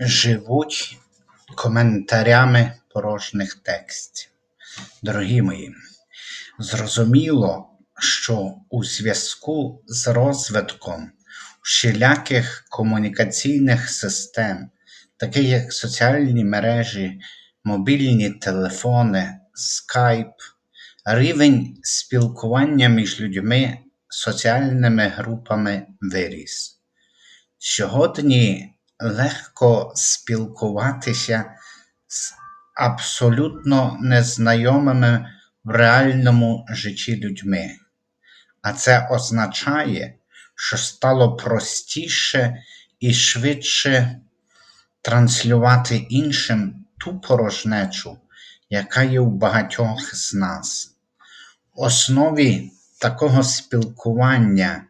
живуть коментарями порожніх текстів. Дорогі мої, зрозуміло, що у зв'язку з розвитком всіляких комунікаційних систем, таких як соціальні мережі, мобільні телефони, скайп, рівень спілкування між людьми, соціальними групами виріс. Сьогодні легко спілкуватися з абсолютно незнайомими в реальному житті людьми, а це означає, що стало простіше і швидше транслювати іншим ту порожнечу, яка є у багатьох з нас. В основі такого спілкування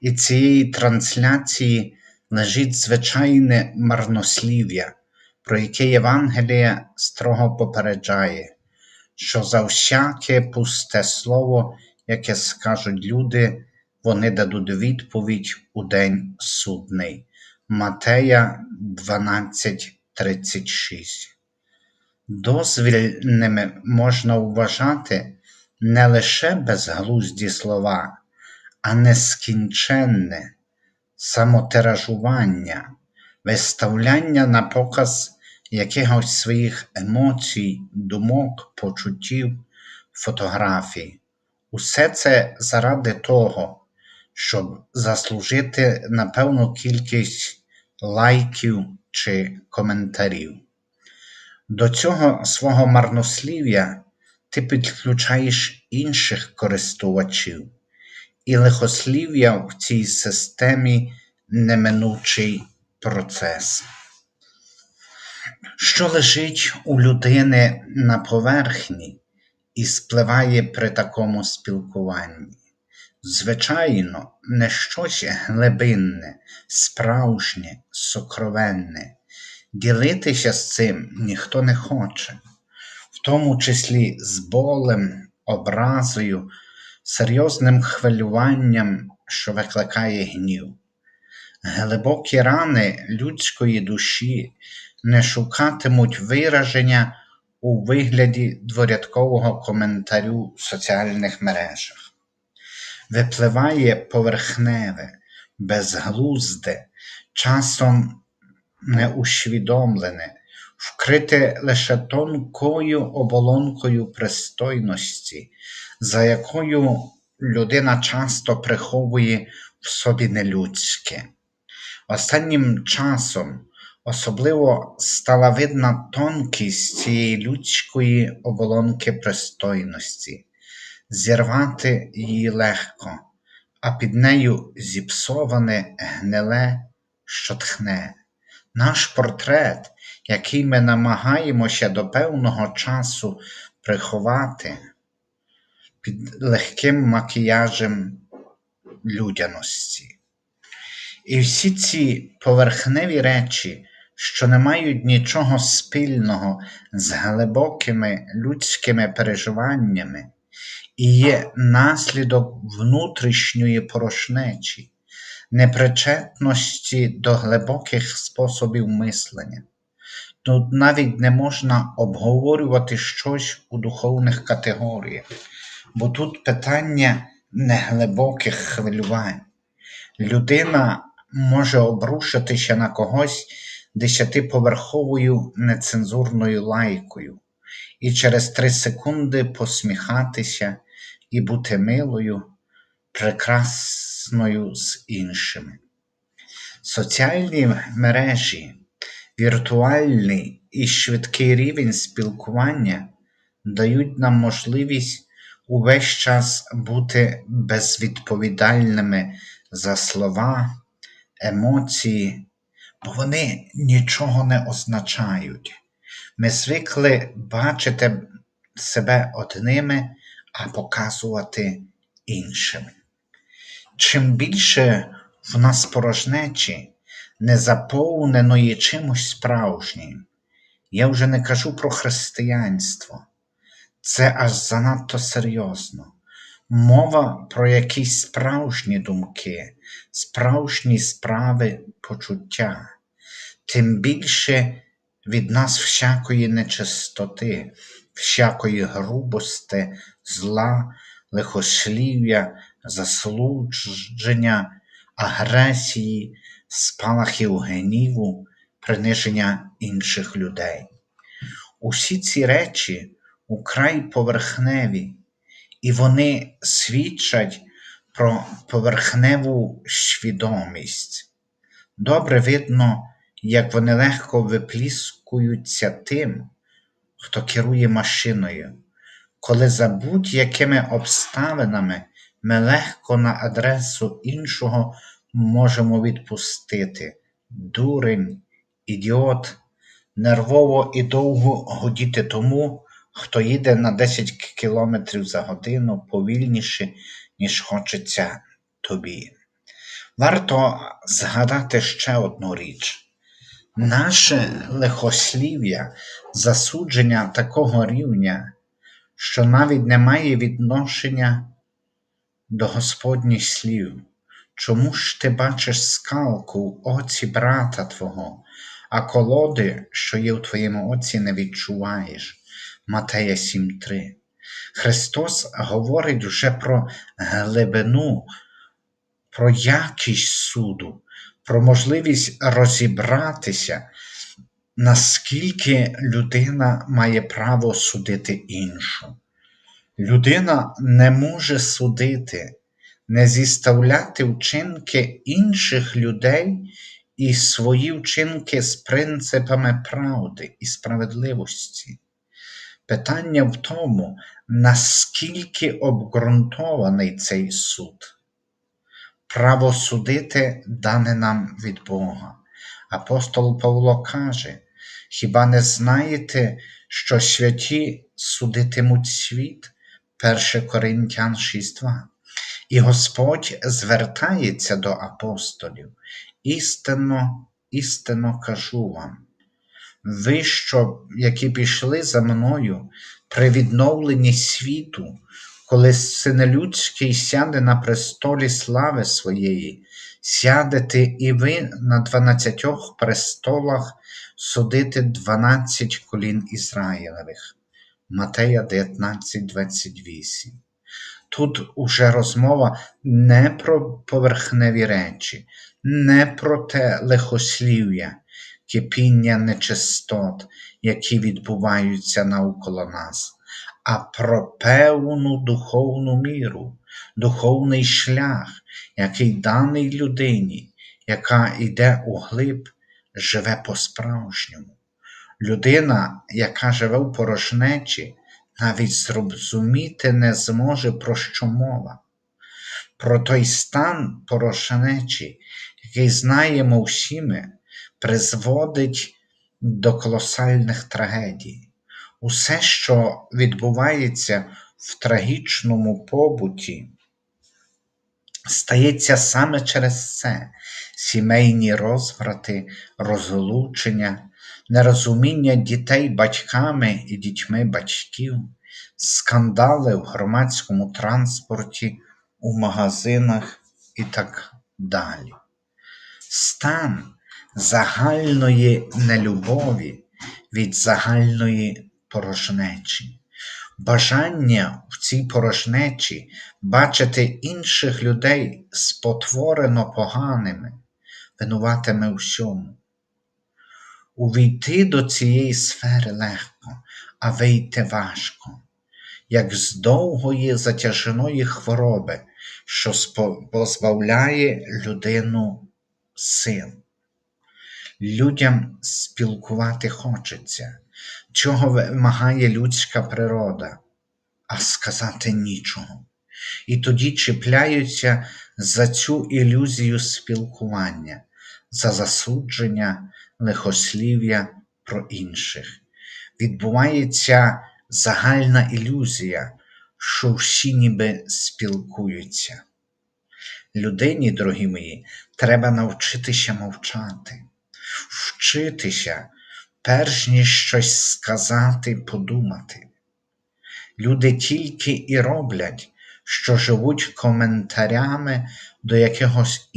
і цієї трансляції лежить звичайне марнослів'я, про яке Євангеліє строго попереджає, що за всяке пусте слово, яке скажуть люди, вони дадуть відповідь у день судний. Матея 12:36. Дозвільними можна вважати не лише безглузді слова, а нескінченне самотиражування, виставляння на показ якихось своїх емоцій, думок, почуттів, фотографій. Усе це заради того, щоб заслужити на певну кількість лайків чи коментарів. До цього свого марнослів'я ти підключаєш інших користувачів, і лихослів'я в цій системі неминучий процес. Що лежить у людини на поверхні і спливає при такому спілкуванні? Звичайно, не щось глибинне, справжнє, сокровенне. Ділитися з цим ніхто не хоче, в тому числі з болем, образою, серйозним хвилюванням, що викликає гнів. Глибокі рани людської душі не шукатимуть вираження у вигляді дворядкового коментарю в соціальних мережах. Випливає поверхневе, безглузде, часом неусвідомлене, вкрите лише тонкою оболонкою пристойності, за якою людина часто приховує в собі нелюдське. Останнім часом особливо стала видна тонкість цієї людської оболонки пристойності, зірвати її легко, а під нею зіпсоване гниле, що тхне. Наш портрет, який ми намагаємося до певного часу приховати під легким макіяжем людяності. І всі ці поверхневі речі, що не мають нічого спільного з глибокими людськими переживаннями, і є наслідок внутрішньої порошнечі, непричетності до глибоких способів мислення. Тут навіть не можна обговорювати щось у духовних категоріях, бо тут питання неглибоких хвилювань. Людина може обрушитися на когось десятиповерховою нецензурною лайкою і через три секунди посміхатися і бути милою, прекрасною з іншими. Соціальні мережі, віртуальний і швидкий рівень спілкування дають нам можливість увесь час бути безвідповідальними за слова, емоції, бо вони нічого не означають. Ми звикли бачити себе одними, а показувати іншими. Чим більше в нас порожнечі, не заповненої чимось справжнім, я вже не кажу про християнство, це аж занадто серйозно. Мова про якісь справжні думки, справжні справи почуття. тим більше від нас всякої нечистоти, всякої грубости, зла, лихослів'я, заслудження, агресії, спалахів гніву, приниження інших людей. Усі ці речі украй поверхневі, і вони свідчать про поверхневу свідомість. Добре видно, як вони легко випліскуються тим, хто керує машиною, коли за будь-якими обставинами ми легко на адресу іншого можемо відпустити. Дурень, ідіот, нервово і довго годіти тому, хто їде на 10 км за годину повільніше, ніж хочеться тобі. Варто згадати ще одну річ. Наше лихослів'я, засудження такого рівня, що навіть не має відношення до Господніх слів. Чому ж ти бачиш скалку в оці брата Твого, а колоди, що є в твоєму оці, не відчуваєш? Матея 7.3. Христос говорить вже про глибину, про якість суду, про можливість розібратися, наскільки людина має право судити іншу. Людина не може судити, не зіставляти вчинки інших людей і свої вчинки з принципами правди і справедливості. Питання в тому, наскільки обґрунтований цей суд. Право судити дане нам від Бога. Апостол Павло каже: Хіба не знаєте, що святі судитимуть світ? 1 Коринтян 6.2. І Господь звертається до апостолів. Істинно, істинно кажу вам. Ви, що, які пішли за мною при відновленні світу, коли Син Людський сяде на престолі слави своєї, сядете і ви на дванадцятьох престолах судити дванадцять колін Ізраїлевих. Матея 19, 28. Тут уже розмова не про поверхневі речі, не про те лихослів'я, кипіння нечистот, які відбуваються навколо нас, а про певну духовну міру, духовний шлях, який даний людині, яка йде у глиб, живе по-справжньому. Людина, яка живе в порожнечі, навіть зрозуміти не зможе, про що мова. Про той стан порожнечі, який знаємо всі ми, призводить до колосальних трагедій. Усе, що відбувається в трагічному побуті, стається саме через це сімейні розврати, розлучення, нерозуміння дітей батьками і дітьми батьків, скандали в громадському транспорті, у магазинах і так далі. Стан загальної нелюбові від загальної порожнечі, бажання в цій порожнечі бачити інших людей спотворено поганими, винуватими всьому. Увійти до цієї сфери легко, а вийти важко, як з довгої затяжної хвороби, що позбавляє людину сил. Людям спілкувати хочеться, чого вимагає людська природа, а сказати нічого. І тоді чіпляються за цю ілюзію спілкування, за засудження, лихослів'я про інших. Відбувається загальна ілюзія, що всі ніби спілкуються. Людині, дорогі мої, треба навчитися мовчати, вчитися, перш ніж щось сказати, подумати. Люди тільки і роблять, що живуть коментарями до якихось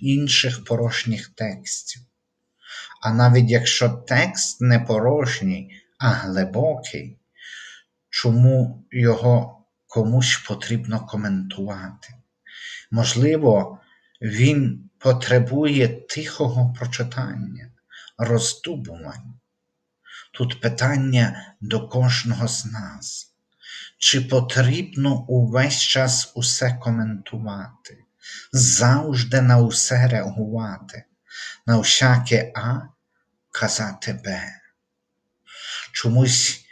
інших порожніх текстів. А навіть якщо текст не порожній, а глибокий, чому його комусь потрібно коментувати? Можливо, він потребує тихого прочитання, роздумувань. Тут питання до кожного з нас. Чи потрібно увесь час усе коментувати, завжди на усе реагувати, на всяке А казати Б? Чомусь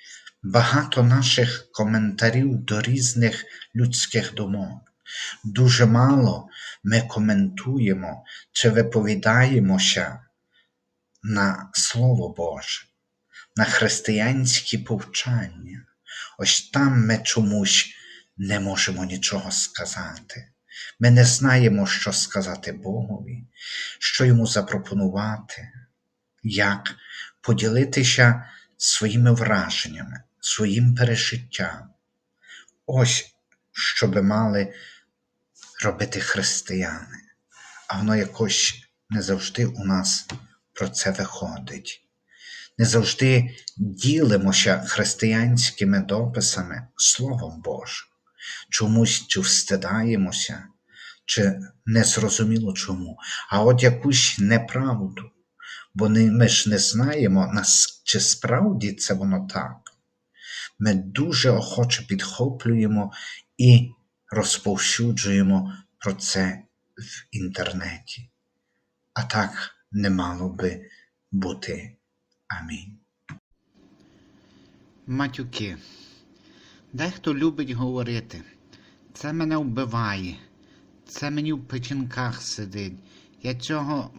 багато наших коментарів до різних людських думок. Дуже мало ми коментуємо чи виповідаємося на Слово Боже, на християнські повчання. Ось там ми чомусь не можемо нічого сказати. Ми не знаємо, що сказати Богові, що йому запропонувати, як поділитися своїми враженнями, своїм пережиттям. Ось що би мали робити християни, а воно якось не завжди у нас про це виходить. Не завжди ділимося християнськими дописами Словом Божим. Чомусь чи встидаємося, чи незрозуміло чому, а от якусь неправду, бо ми ж не знаємо, чи справді це воно так. Ми дуже охоче підхоплюємо і розповсюджуємо про це в інтернеті. А так не мало би бути. Амінь. Матюки. Дехто любить говорити. Це мене вбиває. Це мені в печінках сидить. Я цього,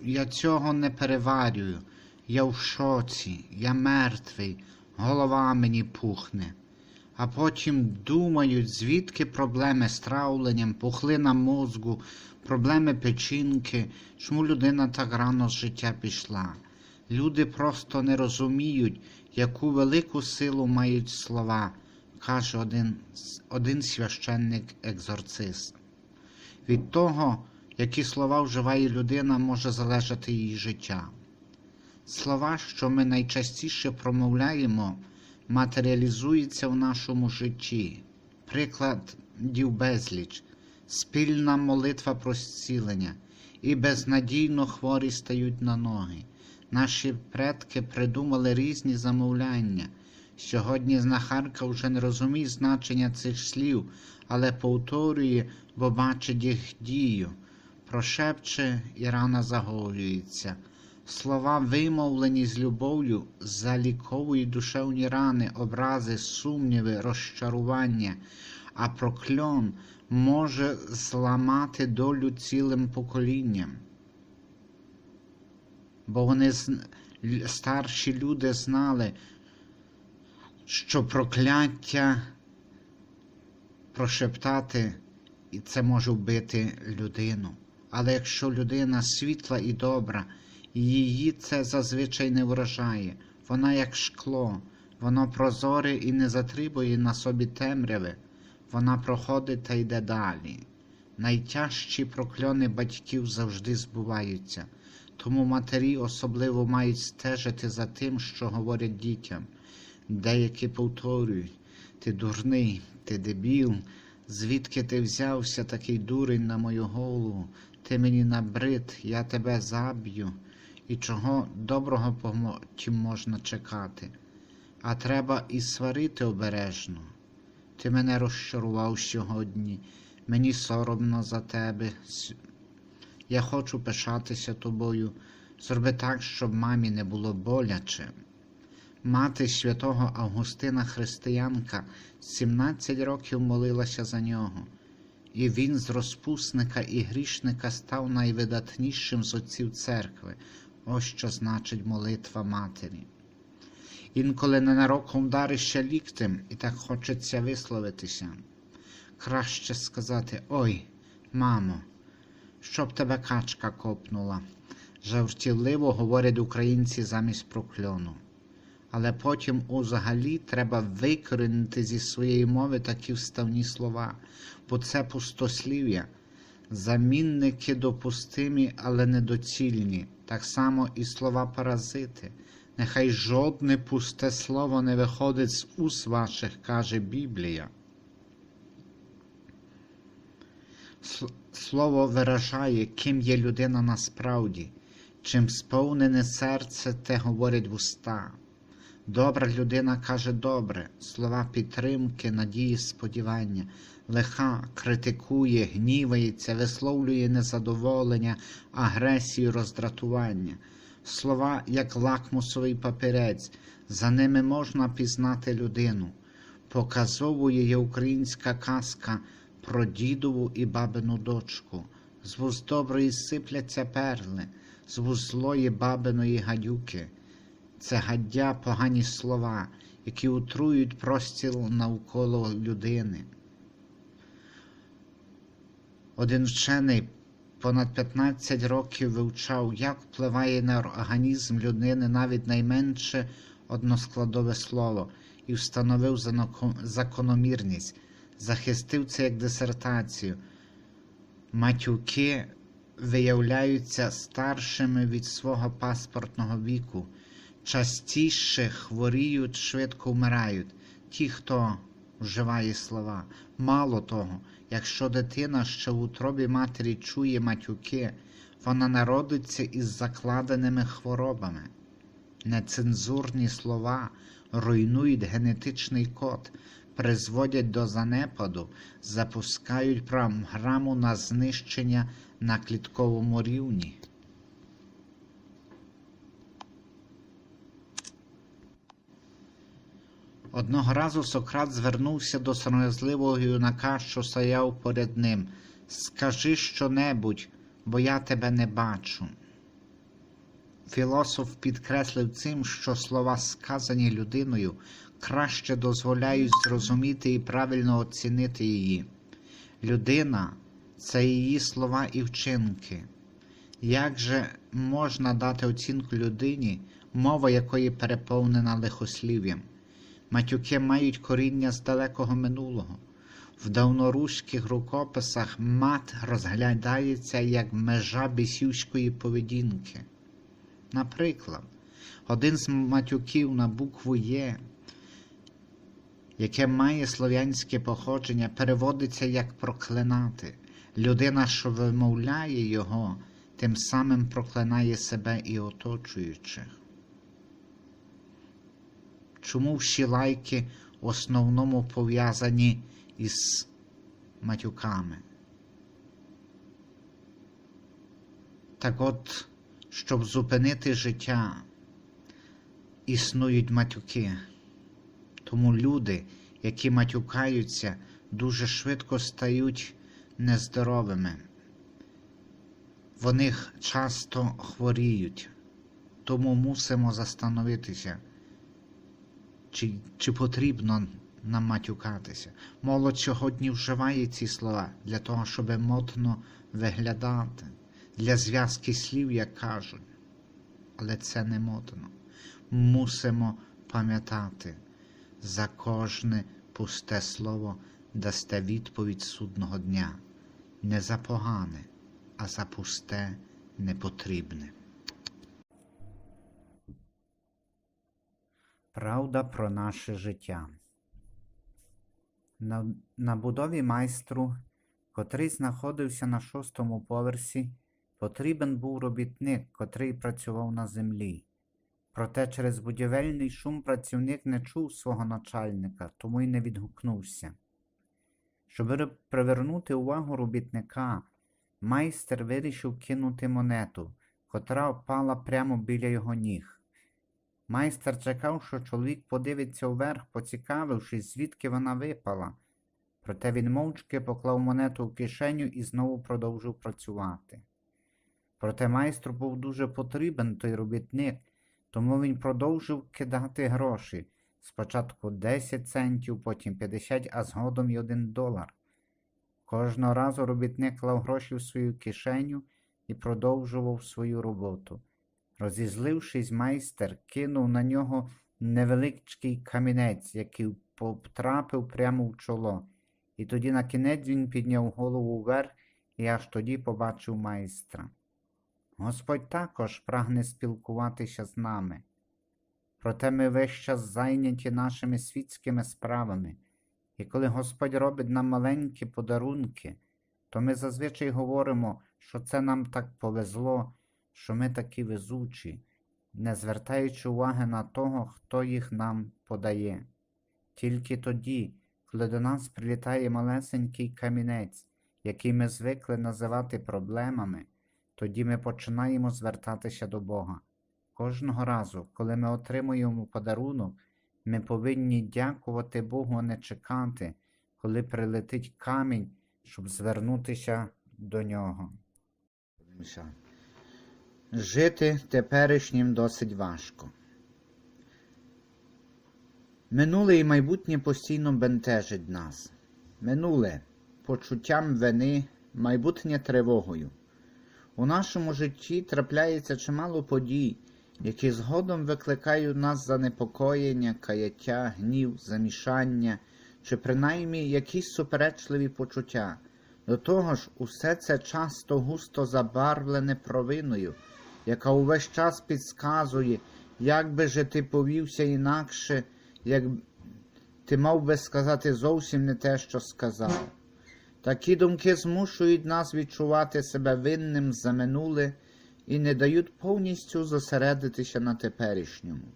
я цього не переварюю. Я в шоці, я мертвий, голова мені пухне. А потім думають, звідки проблеми з травленням, пухлина мозку, проблеми печінки, чому людина так рано з життя пішла. Люди просто не розуміють, яку велику силу мають слова, каже один, один священник-екзорцист. Від того, які слова вживає людина, може залежати її життя. Слова, що ми найчастіше промовляємо, матеріалізуються в нашому житті. Прикладів безліч, спільна молитва про зцілення, і безнадійно хворі стають на ноги. Наші предки придумали різні замовляння. Сьогодні знахарка вже не розуміє значення цих слів, але повторює, бо бачить їх дію. Прошепче і рана загоюється. Слова, вимовлені з любов'ю, заліковують душевні рани, образи, сумніви, розчарування, а прокльон може зламати долю цілим поколінням. Бо вони старші люди знали, що прокляття прошептати, і це може вбити людину. Але якщо людина світла і добра, її це зазвичай не вражає. Вона як шкло, воно прозоре і не затребує на собі темряви. Вона проходить та йде далі. Найтяжчі прокльони батьків завжди збуваються, тому матері особливо мають стежити за тим, що говорять дітям. Деякі повторюють: ти дурний, ти дебіл, звідки ти взявся такий дурень на мою голову, ти мені набрид, я тебе заб'ю, і чого доброго потім можна чекати. А треба і сварити обережно. Ти мене розчарував сьогодні, мені соромно за тебе. Я хочу пишатися тобою. Зроби так, щоб мамі не було боляче. Мати святого Августина Християнка 17 років молилася за нього, і він з розпусника і грішника став найвидатнішим з отців церкви. Ось що значить молитва матері. Інколи ненароком вдаришся ліктем, і так хочеться висловитися. Краще сказати Ой, мамо, щоб тебе качка копнула. Жартівливо говорять українці замість прокльону. Але потім узагалі треба викорінити зі своєї мови такі вставні слова, бо це пустослів'я. Замінники допустимі, але недоцільні. Так само і слова паразити. Нехай жодне пусте слово не виходить з уст ваших, каже Біблія. Слово виражає, ким є людина насправді, чим сповнене серце, те говорять вуста. Добра людина каже добре, слова підтримки, надії, сподівання, лиха критикує, гнівається, висловлює незадоволення, агресію, роздратування. Слова, як лакмусовий папірець, за ними можна пізнати людину. Показовою є українська казка про дідову і бабину дочку. З вуст доброї сипляться перли, з вуст злої бабиної гадюки. Це гаддя погані слова, які утрують простір навколо людини. Один вчений понад 15 років вивчав, як впливає на організм людини навіть найменше односкладове слово, і встановив закономірність, захистив це як дисертацію. Матюки виявляються старшими від свого паспортного віку, частіше хворіють, швидко вмирають. Ті, хто вживає слова. Мало того, якщо дитина ще в утробі матері чує матюки, вона народиться із закладеними хворобами. Нецензурні слова руйнують генетичний код, призводять до занепаду, запускають програму на знищення на клітковому рівні. Одного разу Сократ звернувся до сором'язливого юнака, що стояв поряд ним. Скажи щонебудь, бо я тебе не бачу. Філософ підкреслив цим, що слова, сказані людиною, краще дозволяють зрозуміти і правильно оцінити її. Людина це її слова і вчинки. Як же можна дати оцінку людині, мова якої переповнена лихослів'ям? Матюки мають коріння з далекого минулого. В давноруських рукописах мат розглядається як межа бісівської поведінки. Наприклад, один з матюків на букву Є, яке має слов'янське походження, переводиться як проклинати. Людина, що вимовляє його, тим самим проклинає себе і оточуючих. Чому всі лайки в основному пов'язані із матюками? Так от, щоб зупинити життя, існують матюки. Тому люди, які матюкаються, дуже швидко стають нездоровими. Вони часто хворіють, тому мусимо застановитися, чи, чи потрібно нам матюкатися. Молодь сьогодні вживає ці слова для того, щоб модно виглядати, для зв'язки слів, як кажуть. Але це не модно. Мусимо пам'ятати, за кожне пусте слово дасте відповідь судного дня. Не за погане, а за пусте непотрібне. Правда про наше життя. На, на будові майстру, котрий знаходився на шостому поверсі, потрібен був робітник, котрий працював на землі. Проте через будівельний шум працівник не чув свого начальника, тому й не відгукнувся. Щоб привернути увагу робітника, майстер вирішив кинути монету, котра впала прямо біля його ніг. Майстер чекав, що чоловік подивиться вверх, поцікавившись, звідки вона випала. Проте він мовчки поклав монету в кишеню і знову продовжив працювати. Проте майстру був дуже потрібен той робітник, тому він продовжив кидати гроші. Спочатку 10 центів, потім 50, а згодом й 1 долар. Кожного разу робітник клав гроші в свою кишеню і продовжував свою роботу. Розізлившись, майстер кинув на нього невеличкий камінець, який потрапив прямо в чоло. І тоді на кінець він підняв голову вверх і аж тоді побачив майстра. Господь також прагне спілкуватися з нами. Проте ми весь час зайняті нашими світськими справами, і коли Господь робить нам маленькі подарунки, то ми зазвичай говоримо, що це нам так повезло, що ми такі везучі, не звертаючи уваги на того, хто їх нам подає. Тільки тоді, коли до нас прилітає малесенький камінець, який ми звикли називати проблемами, тоді ми починаємо звертатися до Бога. Кожного разу, коли ми отримуємо подарунок, ми повинні дякувати Богу, а не чекати, коли прилетить камінь, щоб звернутися до нього. Жити теперішнім досить важко. Минуле і майбутнє постійно бентежить нас. Минуле почуттям вини, майбутнє тривогою. У нашому житті трапляється чимало подій, які згодом викликають нас занепокоєння, каяття, гнів, замішання чи принаймні якісь суперечливі почуття. До того ж, усе це часто густо забарвлене провиною, яка увесь час підказує, як би же ти повівся інакше, як ти мав би сказати зовсім не те, що сказав. Такі думки змушують нас відчувати себе винним за минуле і не дають повністю зосередитися на теперішньому.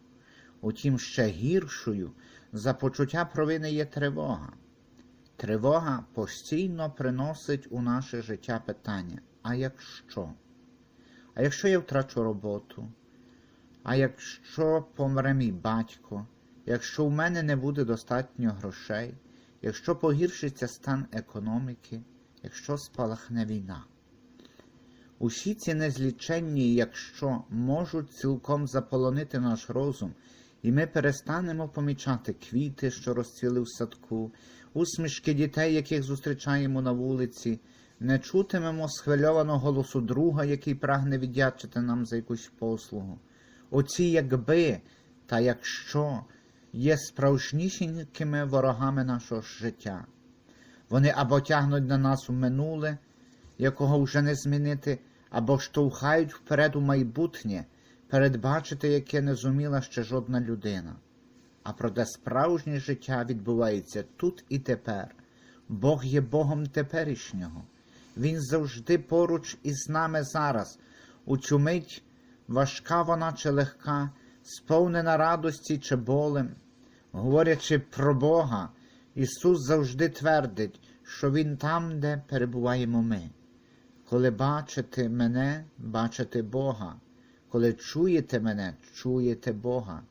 Утім, ще гіршою за почуття провини є тривога. Тривога постійно приносить у наше життя питання: а якщо? А якщо я втрачу роботу? А якщо помре мій батько? Якщо в мене не буде достатньо грошей? Якщо погіршиться стан економіки, якщо спалахне війна? Усі ці незліченні, якщо можуть цілком заполонити наш розум, і ми перестанемо помічати квіти, що розцвіли в садку, усмішки дітей, яких зустрічаємо на вулиці, не чутимемо схвильованого голосу друга, який прагне віддячити нам за якусь послугу. Оці якби та якщо є справжнісінькими ворогами нашого життя. Вони або тягнуть на нас у минуле, якого вже не змінити, або штовхають вперед у майбутнє, передбачити, яке не зуміла ще жодна людина. А проте справжнє життя відбувається тут і тепер. Бог є Богом теперішнього. Він завжди поруч із нами зараз, у цю мить, важка вона чи легка, сповнена радості чи болем. Говорячи про Бога, Ісус завжди твердить, що Він там, де перебуваємо ми. Коли бачите мене, бачите Бога, коли чуєте мене, чуєте Бога.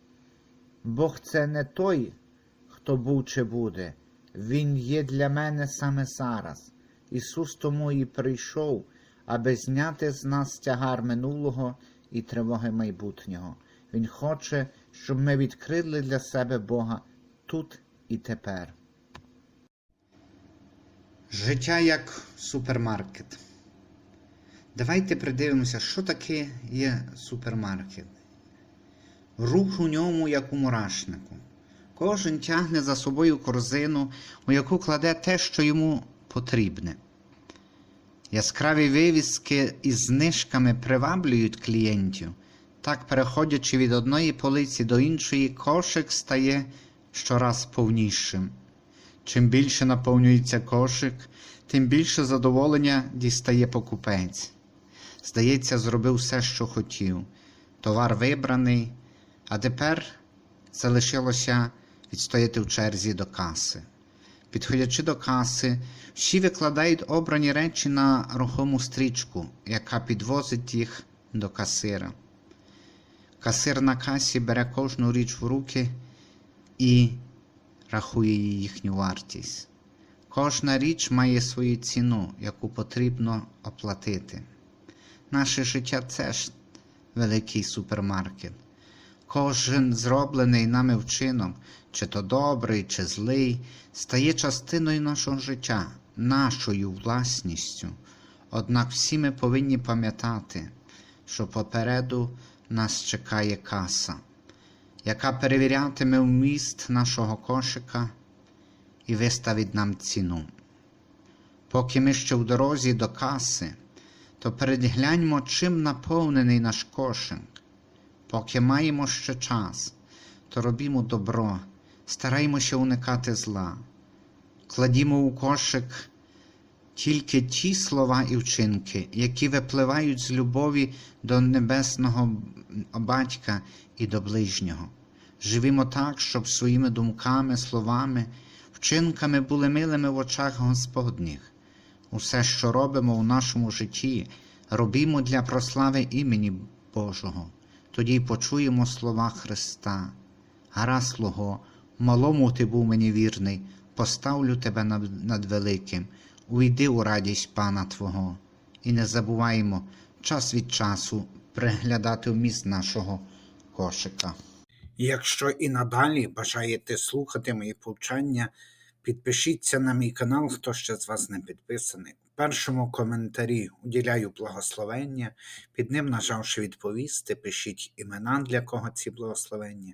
Бог це не той, хто був чи буде, Він є для мене саме зараз. Ісус тому і прийшов, аби зняти з нас тягар минулого і тривоги майбутнього. Він хоче, щоб ми відкрили для себе Бога тут і тепер. Життя як супермаркет. Давайте придивимося, що таке є супермаркет. Рух у ньому, як у мурашнику. Кожен тягне за собою корзину, у яку кладе те, що йому потрібне. Яскраві вивіски із знижками приваблюють клієнтів. Так, переходячи від одної полиці до іншої, кошик стає щораз повнішим. Чим більше наповнюється кошик, тим більше задоволення дістає покупець. Здається, зробив все, що хотів. Товар вибраний, а тепер залишилося відстояти в черзі до каси. Підходячи до каси, всі викладають обрані речі на рухому стрічку, яка підвозить їх до касира. Касир на касі бере кожну річ в руки і рахує їхню вартість. Кожна річ має свою ціну, яку потрібно оплатити. Наше життя це ж великий супермаркет. Кожен зроблений нами вчинок, чи то добрий, чи злий, стає частиною нашого життя, нашою власністю. Однак всі ми повинні пам'ятати, що попереду нас чекає каса, яка перевірятиме вміст нашого кошика і виставить нам ціну. Поки ми ще в дорозі до каси, то перегляньмо, чим наповнений наш кошик. Поки маємо ще час, то робімо добро, стараймося уникати зла. Кладімо у кошик тільки ті слова і вчинки, які випливають з любові до небесного батька і до ближнього. Живімо так, щоб своїми думками, словами, вчинками були милими в очах Господніх. Усе, що робимо у нашому житті, робімо для прослави імені Божого. Тоді почуємо слова Христа. Гара слуго, малому ти був мені вірний, поставлю тебе над, великим, уйди у радість Пана Твого. І не забуваємо час від часу приглядати вміст нашого кошика. Якщо і надалі бажаєте слухати мої повчання, підпишіться на мій канал, хто ще з вас не підписаний. В першому коментарі уділяю благословення, під ним, нажавши відповісти, пишіть імена, для кого ці благословення,